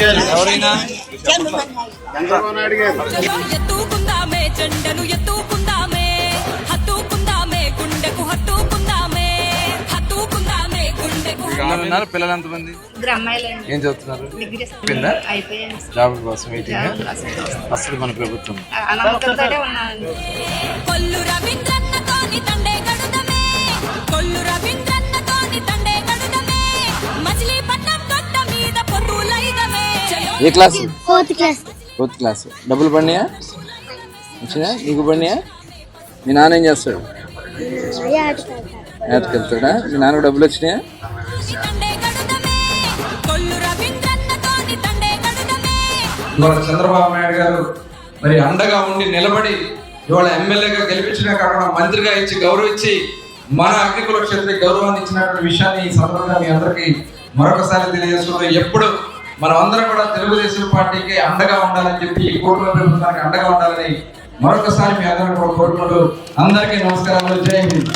ఎవరైనా? ఎత్తుకుందామే జెండను ఎత్తుకుందామే హత్తుకుందామే గుండెకు హత్తుకుందామే హత్తుకుందామే గుండెకు పిల్లలు ఉన్నారు పిల్లలు ఎంతమంది? ఏం చదువుతున్నారు? జాబ్ కోసం వెయిటింగ్ అసలు మన ప్రభుత్వం. ఏ class fourth class fourth class డబ్బులు పడినాయా వచ్చినా నీకు పడినాయా మీ నాన్న ఏం చేస్తాడు? వెళ్తాడా మీ నాన్నకు డబ్బులు వచ్చినాయా? ఇవాళ చంద్రబాబు నాయుడు గారు మరి అండగా ఉండి నిలబడి ఇవాళ ఎమ్మెల్యేగా గెలిపించినా కాకుండా మంత్రిగా ఇచ్చి గౌరవించి మన అగ్నికుల క్షేత్ర గౌరవాన్ని ఇచ్చినటువంటి విషయాన్ని ఈ సందర్భంగా మీ అందరికీ మరొకసారి తెలియజేసుకుంటూ ఎప్పుడు మనం అందరం కూడా తెలుగుదేశం పార్టీకి అండగా ఉండాలని చెప్పి ఈ కూటమి ప్రభుత్వానికి అండగా ఉండాలని మరొకసారి మీ అందరం కూడా కోరుకుంటూ అందరికీ నమస్కారాలు. జై హింద్.